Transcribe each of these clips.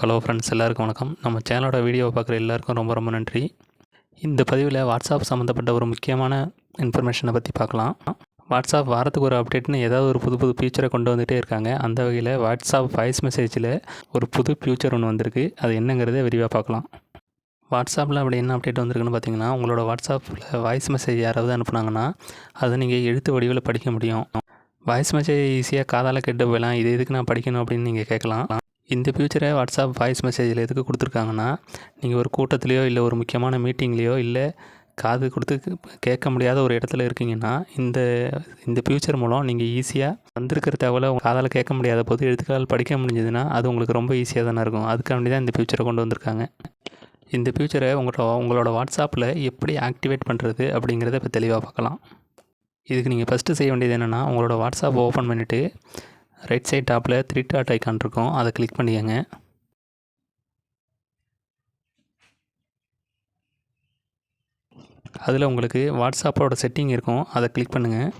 Hello friends எல்லாருக்கும் வணக்கம். நம்ம சேனலோட வீடியோவை பார்க்குற எல்லாருக்கும் ரொம்ப ரொம்ப நன்றி. இந்த பதிவில் வாட்ஸ்அப் சம்மந்தப்பட்ட ஒரு முக்கியமான இன்ஃபர்மேஷனை பற்றி பார்க்கலாம். வாட்ஸ்அப் வாரத்துக்கு ஒரு அப்டேட்னு ஏதாவது ஒரு புது புது ஃபியூச்சரை கொண்டு வந்துகிட்டே இருக்காங்க. அந்த வகையில் வாட்ஸ்அப் வாய்ஸ் மெசேஜில் ஒரு புது ஃபியூச்சர் ஒன்று வந்திருக்கு. அது என்னங்கிறத விரிவாக பார்க்கலாம். வாட்ஸ்அப்பில் அப்படி என்ன அப்டேட் வந்திருக்குன்னு பார்த்தீங்கன்னா உங்களோட வாட்ஸ்அப்பில் வாய்ஸ் மெசேஜ் யாராவது அனுப்புனாங்கன்னா அதை நீங்கள் எழுத்து வடிவில் படிக்க முடியும். வாய்ஸ் மெசேஜ் ஈஸியாக காதால் கேட்டு போயிடலாம். இது எதுக்கு நான் படிக்கணும் அப்படின்னு நீங்கள் கேட்கலாம். இந்த ஃபியூச்சரை வாட்ஸ்அப் வாய்ஸ் மெசேஜில் எதுக்கு கொடுத்துருக்காங்கன்னா நீங்கள் ஒரு கூட்டத்துலேயோ இல்லை ஒரு முக்கியமான மீட்டிங்லேயோ இல்லை காது கொடுத்து கேட்க முடியாத ஒரு இடத்துல இருக்கீங்கன்னா இந்த இந்த ஃபியூச்சர் மூலம் நீங்கள் ஈஸியாக வந்திருக்கிற தகவலை காதால் கேட்க முடியாத போது எழுத்துக்களால் படிக்க முடிஞ்சதுன்னா அது உங்களுக்கு ரொம்ப ஈஸியாக தானே இருக்கும். அதுக்காண்டி தான் இந்த ஃபியூச்சரை கொண்டு வந்திருக்காங்க. இந்த ஃபியூச்சரை உங்களோட உங்களோட வாட்ஸ்அப்பில் எப்படி ஆக்டிவேட் பண்ணுறது அப்படிங்கிறத இப்போ தெளிவாக பார்க்கலாம். இதுக்கு நீங்கள் ஃபஸ்ட்டு செய்ய வேண்டியது என்னென்னா உங்களோட வாட்ஸ்அப் ஓப்பன் பண்ணிவிட்டு ரைட் சைட் டாப்பில் த்ரீ டாட் ஐக்கான் இருக்கும். அதை கிளிக் பண்ணிக்கங்க. அதில் உங்களுக்கு வாட்ஸ்அப்போட செட்டிங் இருக்கும். அதை கிளிக் பண்ணுங்கள்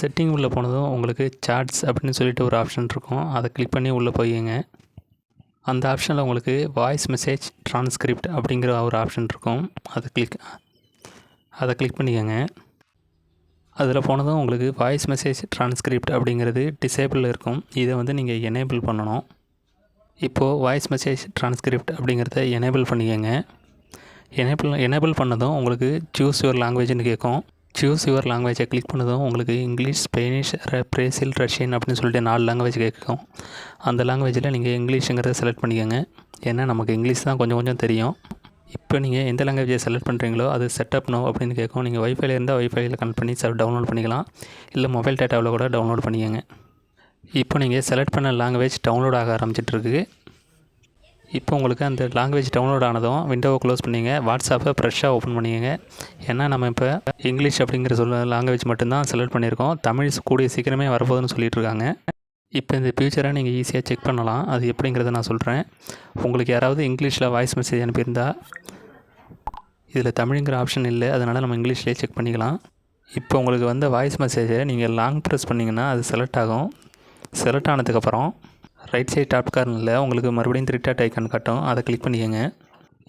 செட்டிங் உள்ளே போனதும் உங்களுக்கு சாட்ஸ் அப்படின்னு சொல்லிட்டு ஒரு ஆப்ஷன் இருக்கும். அதை கிளிக் பண்ணி உள்ளே போய்ங்க அந்த ஆப்ஷனில் உங்களுக்கு வாய்ஸ் மெசேஜ் ட்ரான்ஸ்கிரிப்ட் அப்படிங்கிற ஒரு ஆப்ஷன் இருக்கும். அதை கிளிக் அதை கிளிக் பண்ணிக்கோங்க. அதில் போனதும் உங்களுக்கு வாய்ஸ் மெசேஜ் ட்ரான்ஸ்கிரிப்ட் அப்படிங்கிறது டிசேபிளில் இருக்கும். இதை வந்து நீங்கள் எனேபிள் பண்ணணும். இப்போது வாய்ஸ் மெசேஜ் ட்ரான்ஸ்கிரிப்ட் அப்படிங்கிறத எனேபிள் பண்ணிக்கோங்க. எனேபிள் எனேபிள் பண்ணதும் உங்களுக்கு சூஸ் யுவர் லாங்குவேஜ்னு கேட்கும். சூஸ் யுவர் லாங்குவேஜை கிளிக் பண்ணதும் உங்களுக்கு இங்கிலீஷ் ஸ்பெயினிஷ் பிரேசில் ரஷ்யன் அப்படின்னு சொல்லிட்டு நாலு லாங்குவேஜ் கேட்கும். அந்த லாங்குவேஜில் நீங்கள் இங்கிலீஷுங்கிறத செலக்ட் பண்ணிக்கோங்க. ஏன்னா நமக்கு இங்கிலீஷ் தான் கொஞ்சம் கொஞ்சம் தெரியும். இப்போ நீங்கள் எந்த லாங்குவேஜை செலக்ட் பண்ணுறீங்களோ அது செட்டப் நோ அப்படின்னு கேட்கும் நீங்கள் ஒய்ஃபைல இருந்தால் ஒய்ஃபைல கனெக்ட் பண்ணி சார் டவுன்லோட் பண்ணிக்கலாம். இல்லை மொபைல் டேட்டாவில் கூட டவுன்லோட் பண்ணிக்கோங்க. இப்போ நீங்கள் செலக்ட் பண்ண லாங்குவேஜ் டவுன்லோட் ஆக ஆரம்பிச்சிட்ருக்கு இப்போ உங்களுக்கு அந்த லாங்குவேஜ் டவுன்லோட் ஆனதும் விண்டோவை க்ளோஸ் பண்ணிங்க வாட்ஸ்அப்பை ஃப்ரெஷ்ஷாக ஓப்பன் பண்ணிக்கங்க. ஏன்னா நம்ம இப்போ இங்கிலீஷ் அப்படிங்கிற சொல்ல லாங்குவேஜ் மட்டும்தான் செலக்ட் பண்ணியிருக்கோம். தமிழ் கூடிய சீக்கிரமே வரப்போகுதுன்னு சொல்லிட்டு இருக்காங்க இப்போ இந்த ஃபியூச்சரை நீங்கள் ஈஸியாக செக் பண்ணலாம். அது எப்படிங்கிறத நான் சொல்கிறேன் உங்களுக்கு யாராவது இங்கிலீஷில் வாய்ஸ் மெசேஜ் அனுப்பியிருந்தா இதில் தமிழுங்கிற ஆப்ஷன் இல்லை. அதனால் நம்ம இங்கிலீஷ்லேயே செக் பண்ணிக்கலாம். இப்போ உங்களுக்கு வந்த வாய்ஸ் மெசேஜை நீங்கள் லாங் ப்ரெஸ் பண்ணிங்கன்னா அது செலக்ட் ஆகும். செலக்ட் ஆனதுக்கப்புறம் ரைட் சைட் டாப் கார்னரில் உங்களுக்கு மறுபடியும் த்ரீ டாட் ஐக்கான் காட்டும். அதை கிளிக் பண்ணிக்கோங்க.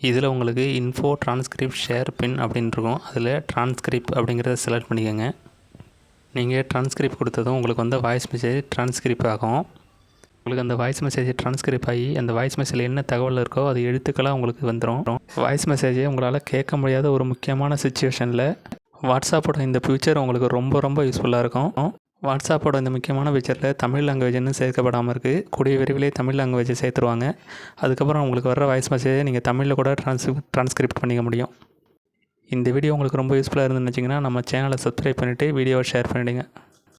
இதில் உங்களுக்கு இன்ஃபோ டிரான்ஸ்கிரிப்ட் ஷேர் பின் அப்படின்னு இருக்கும். அதில் ட்ரான்ஸ்கிரிப்ட் அப்படிங்கிறத செலக்ட் பண்ணிக்கோங்க. நீங்கள் ட்ரான்ஸ்கிரிப்ட் கொடுத்ததும் உங்களுக்கு வந்து வாய்ஸ் மெசேஜ் ட்ரான்ஸ்கிரிப்ட் ஆகும். உங்களுக்கு அந்த வாய்ஸ் மெசேஜ் ட்ரான்ஸ்கிரிப் ஆகி அந்த வாய்ஸ் மெசேஜில் என்ன தகவல் இருக்கோ அது எழுத்துக்களாக உங்களுக்கு வந்துடும் வாய்ஸ் மெசேஜை உங்களால் கேட்க முடியாத ஒரு முக்கியமான சுச்சுவேஷனில் வாட்ஸ்அப்போட இந்த ஃபியூச்சர் உங்களுக்கு ரொம்ப ரொம்ப யூஸ்ஃபுல்லாக இருக்கும். வாட்ஸ்அப்போட இந்த முக்கியமான ஃபீச்சரில் தமிழ் லாங்குவேஜ்னு சேர்க்கப்படாமல் இருக்குது கூடிய விரைவிலே தமிழ் லாங்குவேஜை சேர்த்துருவாங்க. அதுக்கப்புறம் உங்களுக்கு வர வாய்ஸ் மெசேஜை நீங்கள் தமிழில் கூட ட்ரான்ஸ் ட்ரான்ஸ்கிரிப்ட் பண்ணிக்க முடியும். இந்த வீடியோ உங்களுக்கு ரொம்ப யூஸ்ஃபுல்லாக இருந்துன்னு நம்ம சேனலை சப்ஸ்கிரைப் பண்ணிவிட்டு வீடியோவை ஷேர் பண்ணிவிடுங்க